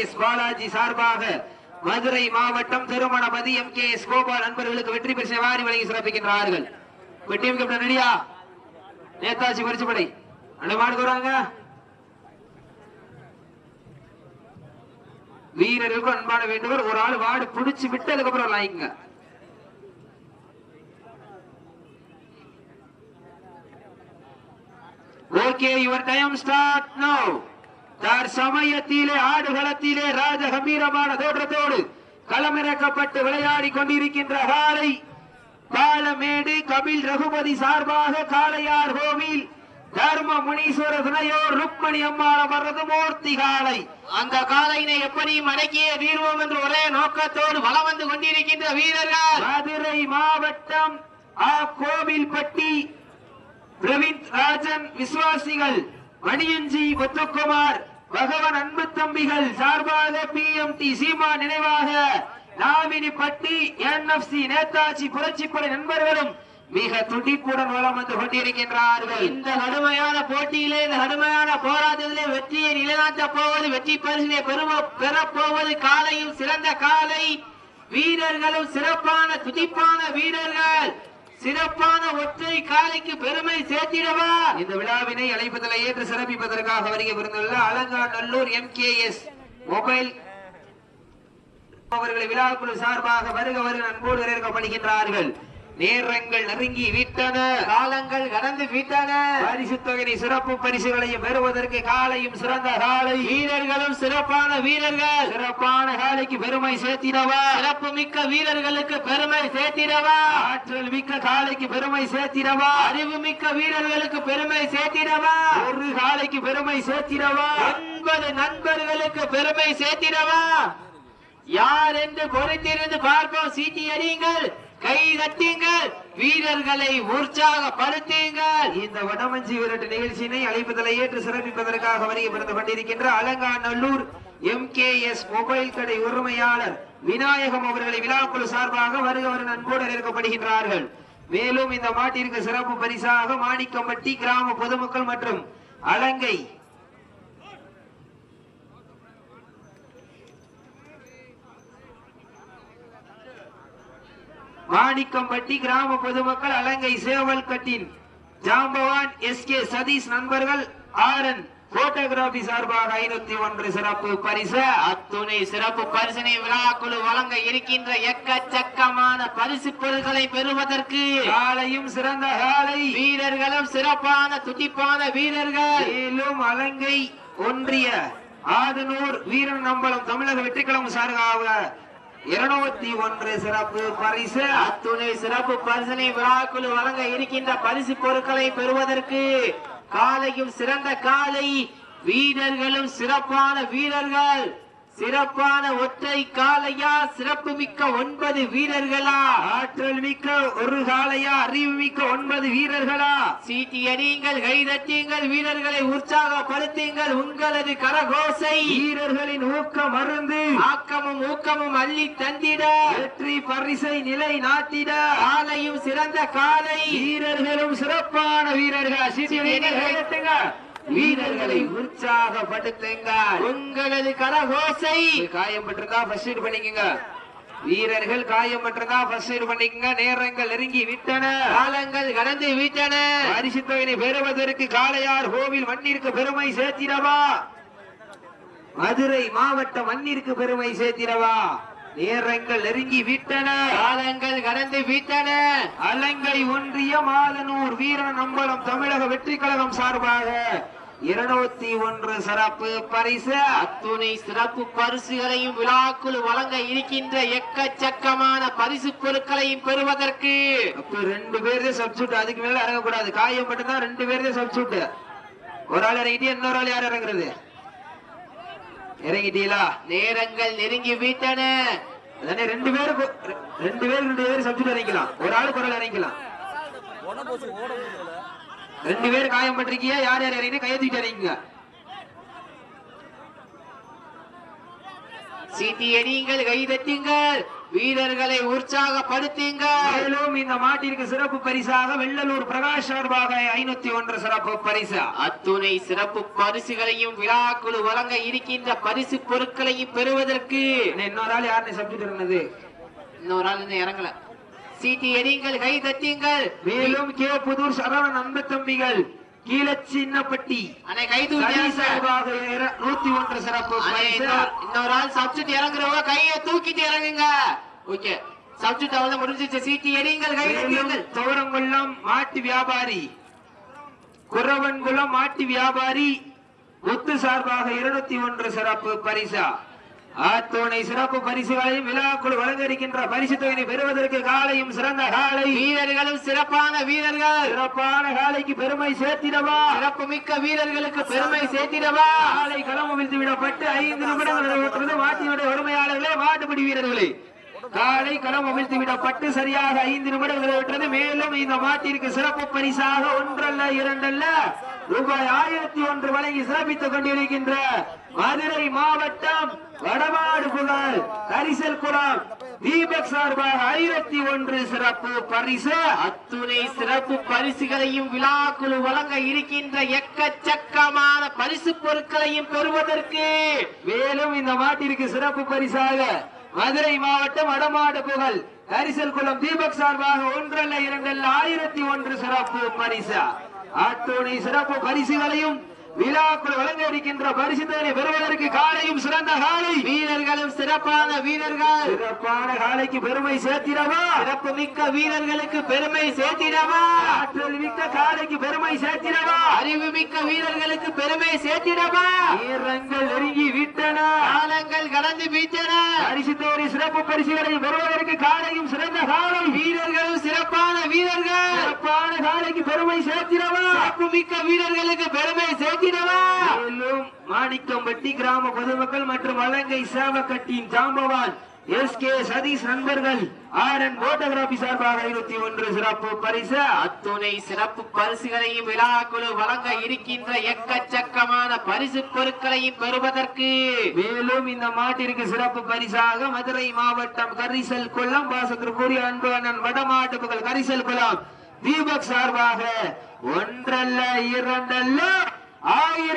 S Balaji சார்பாக மதுரை மாவட்டம் திருமணமதி எம் கே எஸ் கோபால் நண்பர்களுக்கு வெற்றி பெற்ற வாரி வழங்கி சிறப்பிக்கின்றார்கள். டீம் கேப்டன் ரெடியா நேதாஜி பரிசுப்படை அந்த மாடு வராங்க வீரர்களுக்கும் அன்பான வேண்டுகோள் ஒரு ஆள் வாடு புடிச்சு விட்டு அதுக்கப்புறம் லாய்ங்க okay your time start no தார் சமயத்திலே ஆடுகளத்திலே ராஜ கம்பீரமான தோற்றத்தோடு களமிறக்கப்பட்டு விளையாடி கொண்டிருக்கின்ற காலை பாலமேடு கபில் ரகுபதி சார்பாக காளையார் கோவில் தர்ம முனீஸ்வர துணையோர் ருக்மணி அம்மாள் வர்றது மூர்த்தி காளை. அந்த காலையினை எப்படியும் அடக்கிய தீர்வோம் என்று ஒரே நோக்கத்தோடு வலம் வந்து கொண்டிருக்கின்ற வீரர்கள்? மதுரை மாவட்டம் கோவில்பட்டி பிரவீன் ராஜன் விசுவாசிகள் மணியஞ்சி முத்துக்குமார் பகவன் அன்பு தம்பிகள் சார்பாக பி எம் டி சீமா நினைவாக Navinipatti N F C Netaji புரட்சிப்படை நண்பர்களும் மிக துடிப்புடன் வளம் வந்து கொண்டிருக்கின்றார்கள். இந்த கடுமையான போட்டியிலே இந்த கடுமையான போராட்டத்திலே வெற்றியை நிலைநாட்ட போவது வெற்றி பரிசினை பெறுவ பெறப்போவது காலையும் சிறந்த காலை. வீரர்களும் சிறப்பான துடிப்பான வீரர்கள். சிறப்பான ஒற்றை காலைக்கு பெருமை சேர்த்திடவா? இந்த விழாவினை அழைப்பதில் ஏற்று சிறப்பிப்பதற்காக வருகை விருந்துள்ள Alanganallur M K S mobile அவர்களை விழாக்குழு சார்பாக வருக வருக அன்போடு வரவேற்கப்படுகின்றார்கள். நேரங்கள் நெருங்கி விட்டன. காலங்கள் கடந்து விட்டன. பரிசு தொகையை சிறப்பு பரிசுகளையும் பெறுவதற்கு காலையும் சிறந்த காலை. வீரர்களும் சிறப்பான வீரர்கள். சிறப்பான காலைக்கு பெருமை சேர்த்திடவா. சிறப்பு மிக்க வீரர்களுக்கு பெருமை சேர்த்திடவா. ஆற்றல் மிக்க காலைக்கு பெருமை சேர்த்திடவா. அறிவு மிக்க வீரர்களுக்கு பெருமை சேர்த்திடவா. ஒரு காலைக்கு பெருமை சேர்த்திடவா. ஒன்பது நண்பர்களுக்கு பெருமை சேர்த்திடவா. யார் என்று பொறுத்திருந்து பார்ப்போம். சீட்டி அடியுங்கள். கை தட்டுங்கள். வீரர்களை உற்சாகப்படுத்தீங்கள். இந்த வடமஞ்சி விரட்டு நிகழ்ச்சியினை அழைப்பதில் ஏற்று சிறப்பிப்பதற்காக வருகை பிறந்து கொண்டிருக்கின்ற Alanganallur M K S mobile கடை உரிமையாளர் விநாயகம் அவர்களை விழாக்குழு சார்பாக வருகவர் அன்போடு இருக்கப்படுகின்றார்கள் மேலும் இந்த மாட்டிற்கு சிறப்பு பரிசாக மாணிக்கம்பட்டி கிராம பொதுமக்கள் மற்றும் அலங்கை மாணிக்கம்பட்டி கிராம பொதுமக்கள் அலங்கை சேவல் கட்டின். ஜாம்பவான் எஸ் கே சதீஷ் நண்பர்கள் ஆரன் போட்டோகிராபி சார்பாக ஐநூத்தி ஒன்று சிறப்பு பரிசு. அத்துணை சிறப்பு பரிசனை விழாக்குழு வழங்க இருக்கின்ற எக்கச்சக்கமான பரிசு பொருட்களை பெறுவதற்கு காலையும் சிறந்த காலை வீரர்களும் சிறப்பான துடிப்பான வீரர்கள். மேலும் அலங்கை ஒன்றிய ஆதனூர் வீரன் நம்பலம் தமிழக வெற்றிக்கிழமை சார்பாக இருநூத்தி ஒன்று சிறப்பு பரிசு. அத்துணை சிறப்பு பரிசனை விழாக்குழு வழங்க இருக்கின்ற பரிசு பொருட்களை பெறுவதற்கு காலையும் சிறந்த காலை வீரர்களும் சிறப்பான வீரர்கள். சிறப்பான ஒற்றை காலையா சிறப்பு மிக்க ஒன்பது வீரர்களா? ஆற்றல் மிக்க ஒரு காலையா அறிவு மிக்க ஒன்பது வீரர்களா? சீட்டி அடியுங்கள் கைதட்டியுங்கள் வீரர்களை உற்சாகப்படுத்துங்கள். உங்களது கரகோசை வீரர்களின் ஊக்கம் மருந்து ஆக்கமும் ஊக்கமும் அள்ளி தந்திட. வெற்றி பரிசை நிலை நாட்டிட. காலையும் சிறந்த காலை வீரர்களும் சிறப்பான வீரர்கள். சீட்டி. வீரர்களை உற்சாகப்படுத்துங்க உங்களது கரகோசை. காயம் பட்டிருந்தா ஃபர்ஸ்ட் எய்ட் பண்ணிக்கங்க. வீரர்கள் காயம் பட்டிருந்தா ஃபர்ஸ்ட் எய்ட் பண்ணிக்கங்க. நேரங்கள் நெருங்கி விட்டன. காலங்கள் கடந்து விட்டன. பரிசு தொகையை பெறுவதற்கு காளையார் கோவில் மண்ணிற்கு பெருமை சேர்த்திடவா? மதுரை மாவட்ட மண்ணிற்கு பெருமை சேர்த்திடவா? நேரங்கள் நெருங்கி விட்டன. காலங்கள் கடந்து விட்டன. அலங்கை ஒன்றிய மாதனூர் வீரன் நம்பலம் தமிழக வெற்றி கழகம் சார்பாக இருநூத்தி ஒன்று சிறப்பு பரிசு. அத்துணை சிறப்பு பரிசுகளையும் விழாக்குழு வழங்க இருக்கின்ற எக்கச்சக்கமான பரிசு பொருட்களையும் பெறுவதற்கு அப்ப ரெண்டு பேர் தான் சப்ஸ்டியூட் அதுக்கு மேல இறங்கக்கூடாது. காயம் மட்டும்தான் ரெண்டு பேர் தான் சப்ஸ்டியூட் ஒரு ஆள் இறங்கிட்டு இன்னொரு ஆள் யார் இறங்குறது? இறங்கிட்டீங்களா? நேரங்கள் நெருங்கி வீட்டன. ரெண்டு பேருக்கு ரெண்டு பேர் ரெண்டு பேர் இறங்கிக்கலாம். ஒரு ஆள் குரல் இறங்கிக்கலாம். ரெண்டு பேர் காயம் பட்டிருக்கீங்க யார் யார் இறங்கி கையை தூக்கிட்டு இறங்கிங்க சீட்டி கை தட்டுங்கள் வீரர்களை உற்சாகப்படுத்துங்கள். மேலும் இந்த மாட்டிற்கு சிறப்பு பரிசாக வெள்ளலூர் பிரகாஷ் சார்பாக ஐநூத்தி ஒன்று சிறப்பு பரிசு. அத்துணை சிறப்பு பரிசுகளையும் விழாக்குழு வழங்க இருக்கின்ற பரிசு பொருட்களையும் பெறுவதற்கு. இன்னொரு ஆள் யாருன்னு சப்ஜெக்ட் இருந்தது? இன்னொரு ஆள் இன்னும் இறங்கல. சீட்டி எறியுங்கள் கை தட்டியுங்கள் மேலும் கே புதூர் சரவணன் அன்பு தம்பிகள். கீழச்சின்னப்பட்டி நூத்தி ஒன்று சிறப்பு இன்னொரு- ஆள் சப்ஜெக்ட் இறங்குறவங்க கையை தூக்கிட்டு இறங்குங்க. ஓகே. சப்ஜெக்ட் அவ்வளவு முடிஞ்சிச்சு சீட்டி எறியுங்கள் கை மேலும் தட்டியுங்கள் தோரங்குளம் மாட்டு வியாபாரி. குறவன்குளம் மாட்டு வியாபாரி. முத்து சார்பாக இருநூத்தி ஒன்று சிறப்பு பரிசா. ஆத்தோனை சிறப்பு பரிசுகளையும் விழாக்குழு வழங்க இருக்கின்ற பரிசு தொகையை பெறுவதற்கு காலையும் சிறந்த காலை. வீரர்களும் சிறப்பான வீரர்கள். சிறப்பான காலைக்கு பெருமை சேர்த்திடவா? சிறப்பு மிக்க வீரர்களுக்கு பெருமை சேர்த்திடவா? காலை களம் அவிழ்த்து விடப்பட்டு ஐந்து நிமிடங்கள் நிறைவேற்றது. மாட்டினுடைய உரிமையாளர்களே மாட்டுப்பிடி வீரர்களே. காலை களம் அவிழ்த்து விடப்பட்டு சரியாக ஐந்து நிமிடங்கள் நிறைவேற்றது. மேலும் இந்த மாட்டிற்கு சிறப்பு பரிசாக ஒன்றல்ல இரண்டல்ல. ரூபாய் ஆயிரத்தி ஒன்று வழங்கி சிறப்பித்துக் கொண்டிருக்கின்ற மதுரை மாவட்டம் வடமாடு புகழ் கரிசல் குளம் தீபக் சார்பாக ஆயிரத்தி ஒன்று சிறப்பு பரிசு. அத்துணை சிறப்பு பரிசுகளையும் விழாக்குழு வழங்க இருக்கின்ற எக்கச்சக்கமான பரிசு பொருட்களையும் பெறுவதற்கு மேலும் இந்த மாட்டிற்கு சிறப்பு பரிசாக மதுரை மாவட்டம் வடமாடு புகழ் கரிசல் குளம் தீபக் சார்பாக ஒன்றல்ல இரண்டல்ல ஆயிரத்தி ஒன்று சிறப்பு பரிசு. அத்துணை சிறப்பு பரிசுகளையும் விழாக்குள் வழங்க இருக்கின்ற பரிசுத்தனை பெறுவதற்கு காலையும் சிறந்த காலை. வீரர்களும் சிறப்பான வீரர்கள். சிறப்பான காலைக்கு பெருமை சேர்த்திடவா? சிறப்பு மிக்க வீரர்களுக்கு பெருமை சேர்த்திடவா? ஆற்றல் மிக்க காலைக்கு பெருமை சேர்த்திடவா? அறிவு மிக்க வீரர்களுக்கு பெருமை சேர்த்திடவா? வீரங்கள் நெருங்கி விட்டன. காலங்கள் கடந்து விட்டன. பரிசு தேடி சிறப்பு பரிசுகளை பெறுவதற்கு காலையும் சிறந்த காலை. வீரர்களும் சிறப்பான வீரர்கள். சிறப்பான காலைக்கு பெருமை சேர்த்திடவா? மிக்க வீரர்களுக்கு பெருமை சேர்த்திடவா மேலும் மாணிக்கம்பட்டி கிராம பொதுமக்கள் மற்றும் வலங்கை சேவக்கட்டியின் ஜாம்பவான் எஸ் கே சதீஷ் நண்பர்கள் ஆர் என் போட்டோகிராபி சார்பாக இருபத்தி ஒன்று சிறப்பு பரிசு. அத்துணை சிறப்பு பரிசுகளையும் விழாக்குழு வழங்க இருக்கின்ற எக்கச்சக்கமான பரிசு பொருட்களையும் பெறுவதற்கு. மேலும் இந்த மாட்டிற்கு சிறப்பு பரிசாக மதுரை மாவட்டம் கரிசல் குளம் வாசத்திற்குரிய அன்பு அண்ணன் வடமாட்டு கரிசல் குளம். தீபக் சார்பாக ஒன்றல்ல இரண்டல்ல.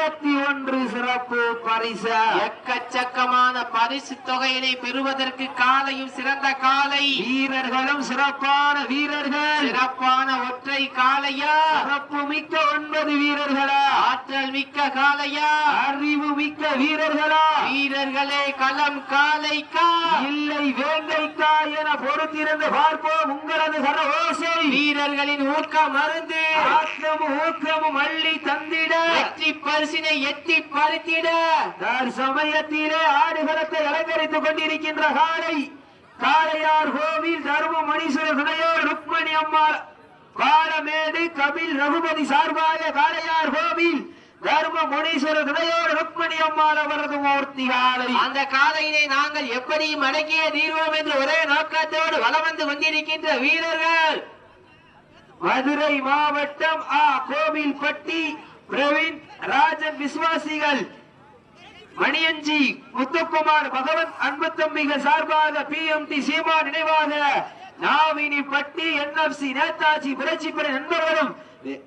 ஆயிரத்தி ஒன்று சிறப்பு பரிசு. எக்கச்சக்கமான பரிசு தொகையினை பெறுவதற்கு காலையும் சிறந்த காலை. வீரர்களும் சிறப்பான வீரர்கள். சிறப்பான ஒற்றை காலையா சிறப்பு மிக்க ஒன்பது வீரர்களா? ஆற்றல் மிக்க காலையா அறிவு மிக்க வீரர்களா? வீரர்களே களம் காலைக்கா இல்லை வேங்கைக்கா என பொறுத்திருந்து பார்ப்போம் உங்களது கர ஓசை வீரர்களின் ஊக்கம் மருந்து. ஆக்கமும் ஊக்கமும் அள்ளி தந்திட. வெற்றி பரிசினை எட்டி பறித்திட சமயத்திலே ஆடுகளத்தை அலங்கரித்துக் கொண்டிருக்கின்ற காலை காளையார் கோவில் தர்ம மணீஸ்வர துணையோர் ருக்மணி அம்மாள். பாலமேடு கபில் ரகுபதி சார்பாக காளையார் கோவில் தர்ம முனீஸ்வர துணையோர் ருக்மணி அம்மாள் அவரது மூர்த்தி காலை அந்த காலையினை நாங்கள் எப்படி மடக்கிய தீர்வோம் என்று ஒரே நோக்கத்தோடு வலம் வந்து கொண்டிருக்கின்ற வீரர்கள். மதுரை மாவட்டம் ஆ கோவில்பட்டி. பிரவீன் ராஜன் விசுவாசிகள் மணியஞ்சி முத்துக்குமார் பகவந்த் அன்பு தம்பிகள் சார்பாக பி எம் டி சீமா நினைவாக நாவினி பட்டி என்எஃப்சி நேதாஜி புரட்சிப்படை நண்பர்களும்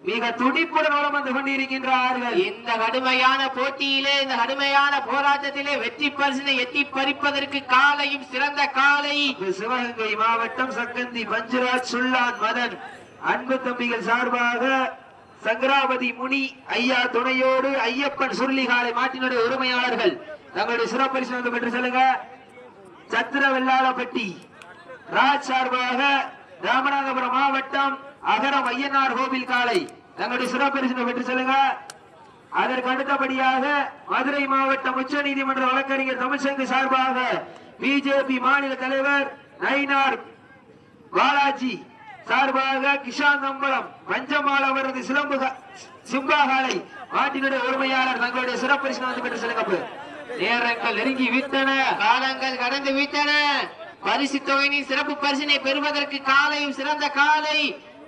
மிக துடிப்புடன் வளம் வந்து கொண்டிருக்கின்றார்கள். இந்த கடுமையான போட்டியிலே இந்த கடுமையான போராட்டத்திலே வெற்றி பரிசினை எட்டி பறிப்பதற்கு காலையும் சிறந்த காலை. சிவகங்கை மாவட்டம் சக்கந்தி பஞ்சுராஜ் சுல்லான் மதன் அன்பு தம்பிகள் சார்பாக சங்கராவதி முனி ஐயா துணையோடு ஐயப்பன் சுருளிகாலை மாட்டினுடைய உரிமையாளர்கள். தங்களுடைய சிறப்பரிசு வந்து பெற்று செல்லுங்க. சத்திர வெள்ளாளப்பட்டி ராஜ் சார்பாக ராமநாதபுரம் மாவட்டம் அகரம் ஐயனார் கோவில் காலை. தங்களுடைய சிறப்பரிசு பெற்று செல்லுங்க. அதற்கு அடுத்தபடியாக மதுரை மாவட்டம் உச்ச நீதிமன்ற வழக்கறிஞர் தமிழ்சங்கு சார்பாக பிஜேபி மாநில தலைவர் நயினார் பாலாஜி சார்பாக கிஷாந்த் அம்பலம் பஞ்சமால் அவரது சிலம்பு சிம்பாகாலை மாட்டினுடைய உரிமையாளர் தங்களுடைய சிறப்பரிசு வந்து பெற்று செல்லுங்க நேரங்கள் நெருங்கி விட்டன. காலங்கள் கடந்து விட்டன. பரிசு தொகையின் சிறப்பு பரிசினை பெறுவதற்கு காலையும் சிறந்த காலை.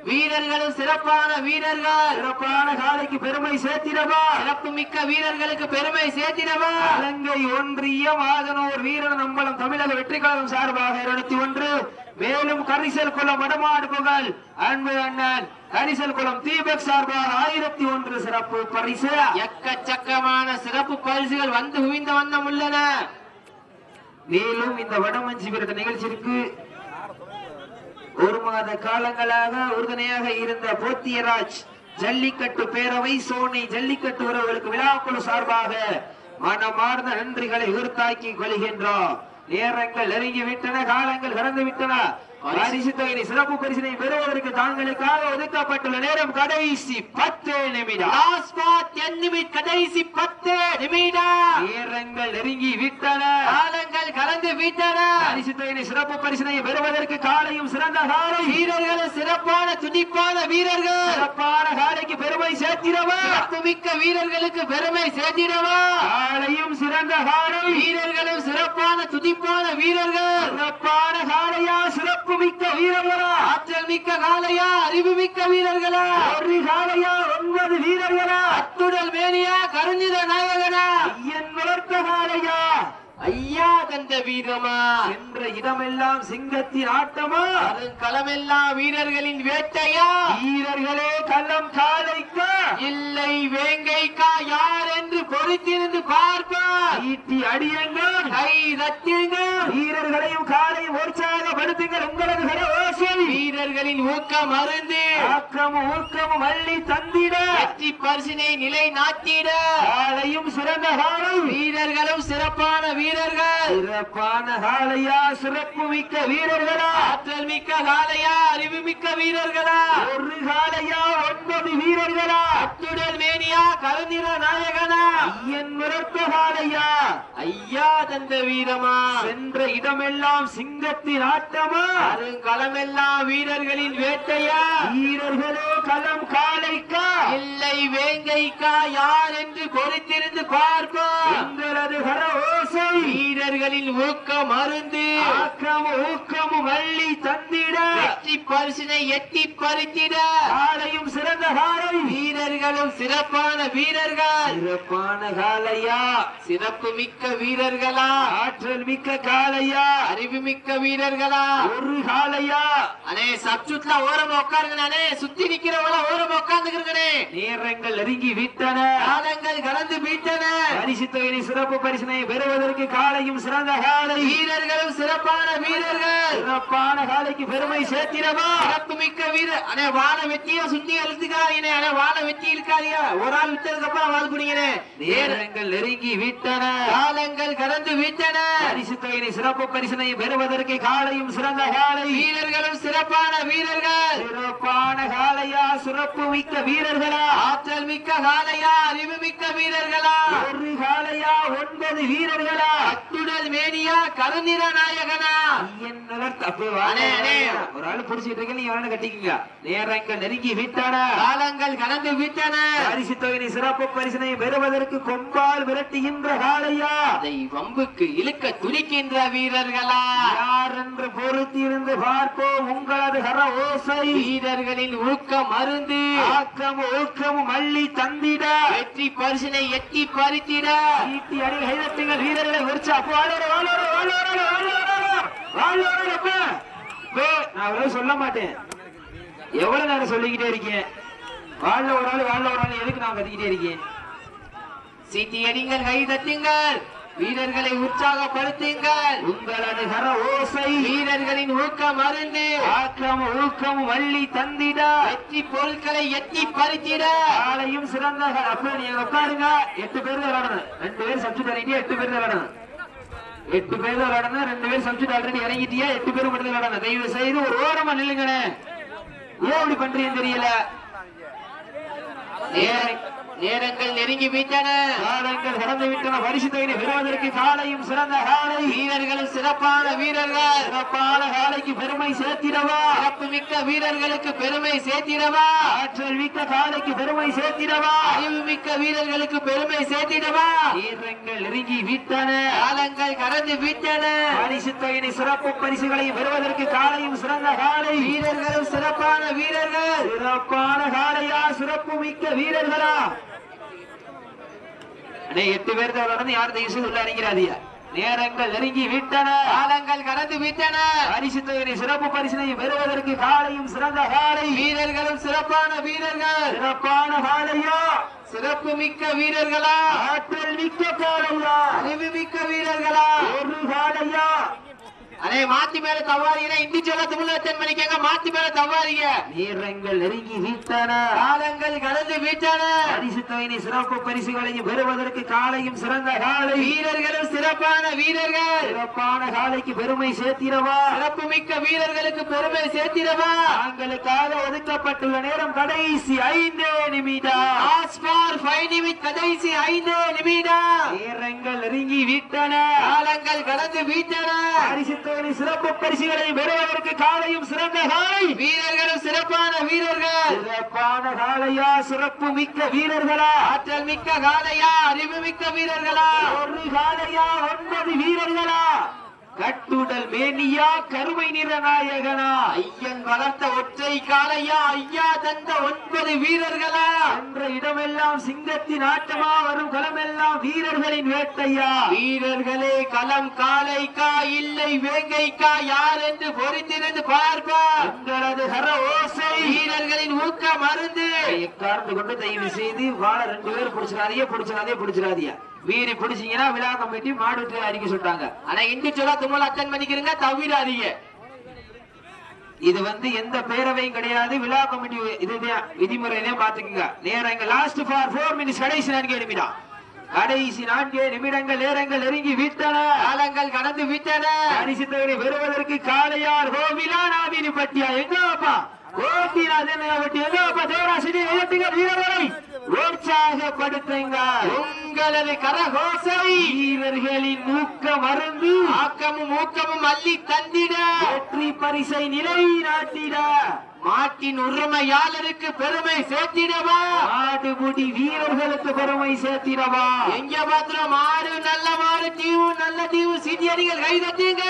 வீரர்களும் சிறப்பான வீரர்கள். சிறப்பான காலைக்கு பெருமை சேர்த்திடவா? சிறப்பு மிக்க வீரர்களுக்கு பெருமை சேர்த்திடவா? இலங்கை ஒன்றிய மாதனூர் வீரன் நம்பலம் தமிழக வெற்றி கழகம் சார்பாக இருநூத்தி ஒன்று மேலும் கரிசல் குளம் வடமாடு புகழ் அன்பு அண்ணன். கரிசல் குளம் தீபக் சார்பாக ஆயிரத்தி ஒன்று சிறப்பு பரிசு. எக்கச்சக்கமான சிறப்பு பரிசுகள் வந்து குவிந்த வண்ணம் உள்ளன. மேலும் இந்த வடமஞ்சி விருது நிகழ்ச்சிக்கு ஒரு மாத காலங்களாக உறுதுணையாக இருந்த போத்தியராஜ் ஜல்லிக்கட்டு பேரவை சோனை ஜல்லிக்கட்டு உறவுகளுக்கு விழாக்குழு சார்பாக மனமார்ந்த நன்றிகளை உறுத்தாக்கி கொள்கின்றோம். நேரங்கள் நெருங்கி விட்டன காலங்கள் சிறந்து விட்டன. பரிசு தொகையை சிறப்பு பரிசினை பெறுவதற்கு தாங்களுக்காக ஒதுக்கப்பட்டுள்ள நேரம் கடைசி பத்து நிமிடம். கடைசி பத்து நிமிடம். நேரங்கள் நெருங்கி விட்டன. காலங்கள் கலந்து விட்டன. பரிசு தொகையை சிறப்பு பரிசினை பெறுவதற்கு காலையும் சிறந்த காலை. வீரர்களும் சிறப்பான துடிப்பான வீரர்கள். சிறப்பான காலைக்கு பெருமை சேர்த்திடவா? மிக்க வீரர்களுக்கு பெருமை சேர்த்திடவா? காலையும் சிறந்த காலை. வீரர்களும் சிறப்பான துடிப்பான வீரர்கள். சிறப்பான காலையா சிறப்பு மிக்க வீரர்களா? ஆற்றல் மிக்க காளையா? அறிவு மிக்க வீரர்களா? ஒரு காலையா ஒன்பது வீரர்களா? அத்துடல் மேனியா கருஞ்சித நாயகனா? ஐயன் வளர்த்த காலையா ஐயா தந்த வீரமா? என்ற இடமெல்லாம் சிங்கத்தின் ஆட்டமா? களமெல்லாம் வீரர்களின் வேட்டையா? வீரர்களே கள்ளம் காலைக்கா இல்லை வேங்கைக்கா? என்று பொறுத்திருந்து பார்ப்பார் ஈட்டி அடியுங்கள். கை ரத்தியுங்கள் வீரர்களையும் காலையும் உற்சாகப்படுத்துங்கள் உங்களது ஓசை வீரர்களின் ஊக்கம் அருந்து ஆக்கமும் ஊக்கமும் அள்ளி தந்திட. வெற்றி பரிசினை நிலை நாட்டிட. காலையும் சிறந்த காலை வீரர்களும் சிறப்பான வீரர்கள். சிறப்பான காலையா சிறப்பு மிக்க வீரர்களா? ஆற்றல் மிக்க காளையா அறிவு மிக்க வீரர்களா? ஒரு காலையா ஒன்பது வீரர்களா? அத்துடல் மேனியா கருநிற நாயகனா? ஐயன் வளர்த்த காலையா ஐயா தந்த வீரமா? சென்ற இடமெல்லாம் சிங்கத்தின் ஆட்டமா? அருங்களமெல்லாம் வீரர்களின் வேட்டையா? வீரர்களே களம் காலைக்கா? இல்லை வேங்கைக்கா யார் என்று பொறுத்திருந்து பார்ப்போம். கர ஓசை. வீரர்களின் ஊக்கம் அருந்து. அள்ளி தந்திட. வெற்றி பரிசினை எட்டி பறித்திட. காலையும் சிறந்த காலை வீரர்களும் சிறப்பான வீரர்கள். சிறப்பான காலையா சிறப்பு மிக்க வீரர்களா. ஆற்றல் மிக்க காலையா அறிவு மிக்க வீரர்களா. ஒரு காலையா அண்ணே சப்சுட்ல ஓரமா உட்காருங்க அண்ணே சுத்தி நிக்கிறவங்கள ஓரமா உட்கார்ந்துக்கிறே நேரங்கள் நெருங்கி விட்டன. காலங்கள் கடந்து விட்டன பரிசு சிறப்பு பரிசினை பெறுவதற்கு காலையும் சிறந்த காலை. வீரர்களும் சிறப்பான வீரர்கள். சிறப்பான காலைக்கு பெருமை சேர்த்திடவா? சிறப்பு மிக்க வீரர். அண்ணே வாழ வெட்டிய சுத்தி அழுத்துக்காதீங்க அண்ணே வாழ வெட்டி இருக்காதீங்க ஒரு ஆள் விட்டதுக்கு அப்புறம் வாழ் குடிங்க நேரங்கள் நெருங்கி விட்டன. காலங்கள் கடந்து விட்டன. பரிசு தொகையை சிறப்பு பரிசினை பெறுவதற்கு காலையும் சிறந்த காலை. வீரர்களும் சிறப்பான வீரர்கள். சிறப்பான காலையா? சிறப்பு மிக்க வீரர்களா? ஆற்றல் மிக்க காளையா அறிவு மிக்க வீரர்களா? ஒரு காலையா ஒன்பது வீரர்களா? அத்துடல் மேனியா கருநிற நாயகனா. ஒரு ஆளு பிடிச்சிட்டு இருக்க நீங்க கட்டிக்கங்க நேரங்கள் நெருங்கி விட்டன. காலங்கள் கடந்து விட்டன. பரிசு தொகையை சிறப்பு பரிசினை பெறுவதற்கு கொம்பால் விரட்டுகின்ற காலையா அதை வம்புக்கு இழுக்க துடிக்கின்ற வீரர்களா? யார் என்று பொறுத்திருந்து பார்ப்போம் உங்களது கர ஓசை. வீரர்களின் ஊக்கம் அருந்து. ஆக்கமும் ஊக்கமும் அள்ளி தந்திட. வெற்றி பரிசினை எட்டி பறித்திட ஈட்டி அடி கைதட்டுங்கள் வீரர்களை உற்சா அப்போ வாழோட வாழோட வாழோட அப்ப நான் அவ்வளவு சொல்ல மாட்டேன். எவ்வளவு நேரம் சொல்லிக்கிட்டே இருக்கேன். வாழ ஒரு ஆள் வாழ ஒரு ஆள் எதுக்கு நான் கத்திக்கிட்டே இருக்கேன்? சீட்டி அடிங்கள் கை தட்டுங்கள் வீரர்களை உற்சாகப்படுத்துங்கள். உங்களது கர ஓசை வீரர்களின் ஊக்கம் அருந்து. ஆக்கமும் ஊக்கமும் அள்ளி தந்திட. வெற்றி பொருட்களை எட்டி பறித்திட. காலையும் சிறந்த கர- அப்ப நீங்க உட்காருங்க. எட்டு பேர் தான் விளையாடணும் ரெண்டு பேர் சப்ஜெக்ட் இறங்கிட்டு எட்டு பேர் தான் விளையாடணும் எட்டு பேர் தான் விளையாடணும் ரெண்டு பேர் சப்ஜெக்ட் ஆல்ரெடி இறங்கிட்டியா? எட்டு பேர் மட்டும் தான் விளையாடணும் தயவு செய்து ஒரு ஓரமா நில்லுங்கண்ணே ஏன் இப்படி பண்றீங்கன்னு தெரியல. நேர- நேரங்கள் நெருங்கி விட்டன. காலங்கள் கடந்து விட்டன. பரிசு தொகையை பெறுவதற்கு காலையும் சிறந்த காலை. வீரர்களும் சிறப்பான வீரர்கள். சிறப்பான காலைக்கு பெருமை சேர்த்திடவா? சிறப்பு மிக்க வீரர்களுக்கு பெருமை சேர்த்திடவா? ஆற்றல் மிக்க காலைக்கு பெருமை சேர்த்திடவா? அறிவு மிக்க வீரர்களுக்கு பெருமை சேர்த்திடவா? வீரங்கள் நெருங்கி விட்டன. காலங்கள் கடந்து விட்டன. பரிசு தொகையினை சிறப்பு பரிசுகளை பெறுவதற்கு காலையும் சிறந்த காலை. வீரர்களும் சிறப்பான வீரர்கள். சிறப்பான காலையா? சிறப்பு மிக்க வீரர்களா? அண்ணே எட்டு பேர் நடந்து யார் தயவு செய்து உள்ள அணிகிறாதியா நேரங்கள் நெருங்கி விட்டன. காலங்கள் கடந்து விட்டன. பரிசு தொகையினை சிறப்பு பரிசினை பெறுவதற்கு காலையும் சிறந்த காலை. வீரர்களும் சிறப்பான வீரர்கள். சிறப்பான காலையா? சிறப்பு மிக்க வீரர்களா? ஆற்றல் மிக்க காலையா? அறிவு மிக்க வீரர்களா? ஒரு காலையா? அடே மாத்தி மேல தவாரிங்க இந்தி சொல்ல தமிழ் மணிக்கங்க மாத்தி மேல தவாரிங்க நேரங்கள் நெருங்கி விட்டன. காலங்கள் கடந்து விட்டன. பரிசு தொகையினை சிறப்பு பரிசுகளையும் பெறுவதற்கு காலையும் சிறந்த காலை. வீரர்களும் சிறப்பான வீரர்கள். சிறப்பான காலைக்கு பெருமை சேர்த்திடவா? சிறப்பு மிக்க வீரர்களுக்கு பெருமை சேர்த்திடவா? தாங்களுக்காக ஒதுக்கப்பட்டுள்ள நேரம் கடைசி ஐந்தே நிமிடம். கடைசி ஐந்து நிமிடம். நேரங்கள் நெருங்கி விட்டன. காலங்கள் கடந்து விட்டன. பரிசு தொகையினை சிறப்பு பரிசுகளை பெறுவதற்கு காலையும் சிறந்த காலை. வீரர்களும் சிறப்பான வீரர்கள். சிறப்பான காலையா சிறப்பு மிக்க வீரர்களா? ஆற்றல் மிக்க காலையா அறிவு மிக்க வீரர்களா? ஒரு காலையா ஒன்பது வீரர்களா? கட்டுடல் மேனியா கருமை நிற நாயகனா ஐயன் வளர்த்த ஒற்றை காலையா ஐயா தந்த ஒன்பது வீரர்களா? என்ற இடமெல்லாம் சிங்கத்தின் ஆட்டமா வரும் களமெல்லாம் வீரர்களின் வேட்டையா? வீரர்களே களம் காளைக்கா இல்லை வேங்கைக்கா யார் என்று பொறித்திருந்து பார்ப்பா உங்களது ஹர ஓசை. வீரர்களின் ஊக்க மருந்து. எக்கார்ந்து கொண்டு தயவு செய்து வாழ ரெண்டு பேரும் பிடிச்சிடாதீங்க பிடிச்சிடாதே பிடிச்சிடாதியா மீறி பிடிச்சீங்கன்னா விழா கமிட்டி மாடு அறிக்கை சொல்லிட்டாங்க. ஆனா சொல்ல தும்மல் அட்டன் பண்ணிக்கிறீங்க தவிராதீங்க. இது வந்து எந்த பேரவையும் கிடையாது விழா கமிட்டி இதுதான் விதிமுறையிலே பாத்துக்கங்க நேரம் இங்க லாஸ்ட் ஃபார் ஃபோர் மினிட்ஸ் கடைசி நான்கே நிமிடம். கடைசி நான்கே நிமிடங்கள் நேரங்கள் நெருங்கி விட்டன. காலங்கள் கடந்து விட்டன. பரிசு தொகை பெறுவதற்கு காளையார் கோவிலா நாவினி பட்டியா? எங்கப்பா? கோபிநாதன் பட்டி எங்கப்பா தேவராசினி எழுத்துங்க வீரர்களை உற்சாகப்படுத்துங்க உங்களது கரகோசை வீரர்களின் ஊக்க மருந்து ஆக்கமும் ஊக்கமும் அள்ளி தந்திட. வெற்றி பரிசை நிலைநாட்டிட. மாட்டின் உரிமையாளருக்கு பெருமை சேர்த்திடவா? ஆடுமுடி வீரர்களுக்கு பெருமை சேர்த்திடவா? எங்க பாத்திரம் மாடு நல்ல மாடு தீவு நல்ல தீவு சீனியர்கள் கைதட்டுங்க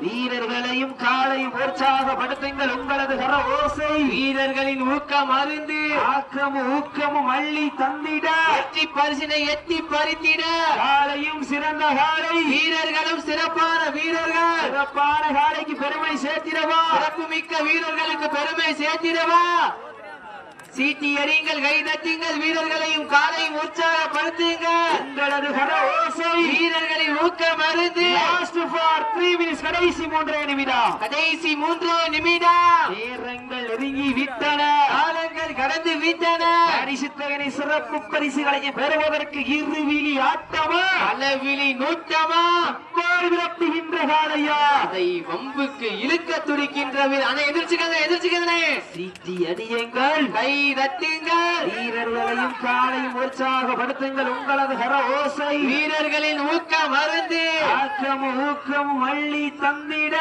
வீரர்களையும் காலையும் உற்சாகப்படுத்துங்கள் உங்களது கர ஓசை. வீரர்களின் ஊக்கம் அருந்து. ஆக்கமும் ஊக்கமும் அள்ளி தந்திட. வெற்றி பரிசினை எட்டி பறித்திட. காலையும் சிறந்த காலை வீரர்களும் சிறப்பான வீரர்கள். சிறப்பான காலைக்கு பெருமை சேர்த்திடவா? சிறப்பு மிக்க வீரர்களுக்கு பெருமை சேர்த்திடவா சீட்டி எறிங்கள் கை தட்டுங்கள் வீரர்களையும் காலையும் உற்சாகப்படுத்துங்க உங்களது ஓசை. ஃபார் த்ரீ மினிட்ஸ் கடைசி மூன்றே நிமிடம். கடைசி மூன்று நிமிடம். நேரங்கள் நெருங்கி விட்டன. காலங்கள் கடந்து விட்டன. பரிசு தொகை சிறப்பு பரிசுகளை பெறுவதற்கு இருவிழி ஆட்டமா? அளவிலி நூற்றமா விரட்டுகின்ற காலையா அதை வம்புக்கு இழுக்க துடிக்கின்ற ஆனா எதிர்ச்சுக்கங்க எதிர்ச்சுக்கங்கண்ணே சீட்டி அடியுங்கள் கை தட்டுங்கள் வீரர்களையும் காலையும் உற்சாகப்படுத்துங்கள் உங்களது கர ஓசை. வீரர்களின் ஊக்கம் அருந்து. ஆக்கமும் ஊக்கமும் அள்ளி தந்திட.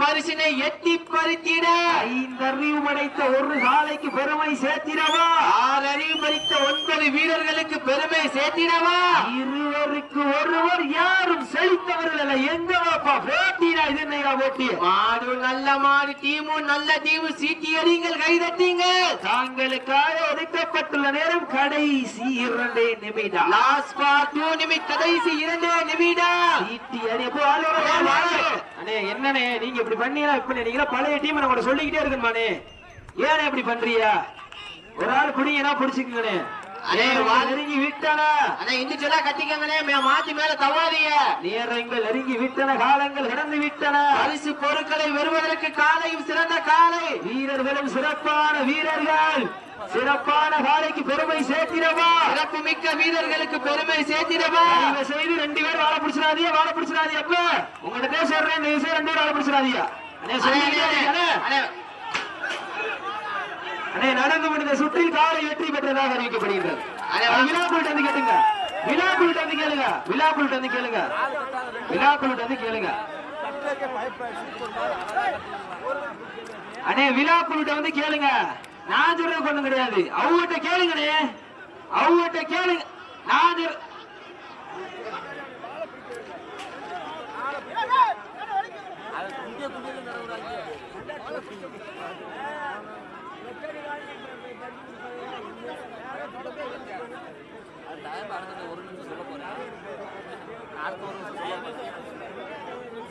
பரிசினை எட்டி பறித்திட. ஐந்தறிவு படைத்த ஒரு காலைக்கு பெருமை சேர்த்திடவா? ஆறறிவு பறித்த ஒன்பது வீரர்களுக்கு பெருமை சேர்த்திடவா? இருவருக்கு ஒருவர் யாரும் செழித்தவர்கள் அல்ல. எங்கவாப்பா போட்டியா இது போட்டி மாடு நல்ல மாடு டீமும் நல்ல டீமு. சீட்டி எறிங்கள் கை தட்டிங்க தாங்களுக்காக ஒதுக்கப்பட்டுள்ள நேரம் கடைசி இரண்டே நிமிடம். லாஸ்ட் பார் டூ நிமிட் கடைசி இரண்டு நிமிடம். சீட்டி அடி போ. அண்ணே என்னண்ணே நீங்க இப்படி பண்ணீங்களா? இப்ப நீங்க பழைய டீம் நம்ம கூட சொல்லிக்கிட்டே இருக்கணுமாண்ணே. ஏனே இப்படி பண்றியா ஒரு ஆள் பிடிங்கன்னா பிடிச்சுக்கங்கண்ணே. நெருங்கி விட்டன. ஆனா இந்த சொல்ல கட்டிக்கங்கண்ணே மே- மாத்தி மேல தவாதிய. நேரங்கள் நெருங்கி விட்டன காலங்கள் கடந்து விட்டன. பரிசு பொருட்களை வருவதற்கு காலையும் சிறந்த காலை. வீரர்களும் சிறப்பான வீரர்கள். சிறப்பான காலைக்கு பெருமை சேர்த்திடவா? சிறப்பு மிக்க வீரர்களுக்கு பெருமை சேர்த்திடவா? செய்து ரெண்டு பேரும் வாழ பிடிச்சிடாதீங்க வாழ பிடிச்சிடாதீங்க. அப்ப உங்கள்கிட்ட சொல்றேன் இந்த விஷயம் ரெண்டு பேரும் வாழ பிடிச்சிடாதீங்க. அண்ணே, நடந்து முடிந்த சுற்றில் காலை வெற்றி பெற்றதாக அறிவிக்கப்படுகின்றது. அண்ணே, அண்ணே, விழாக்குழுட்ட வந்து கேளுங்க. விழாக்குழுட்ட வந்து கேளுங்க. விழாக்குழுட்ட வந்து கேளுங்க. விழாக்குழுட்ட வந்து கேளுங்க. அண்ணே விழாக்குழுட்ட வந்து கேளுங்க. நான் சொல்றது ஒண்ணும் கிடையாது. அவங்ககிட்ட கேளுங்கண்ணே அவங்ககிட்ட கேளுங்க நான் அடுத்தது ஒரு நிமிஷம் சொல்ல போகிறேன் அடுத்த ஒரு நிமிஷம் சொல்ல போகிறேன்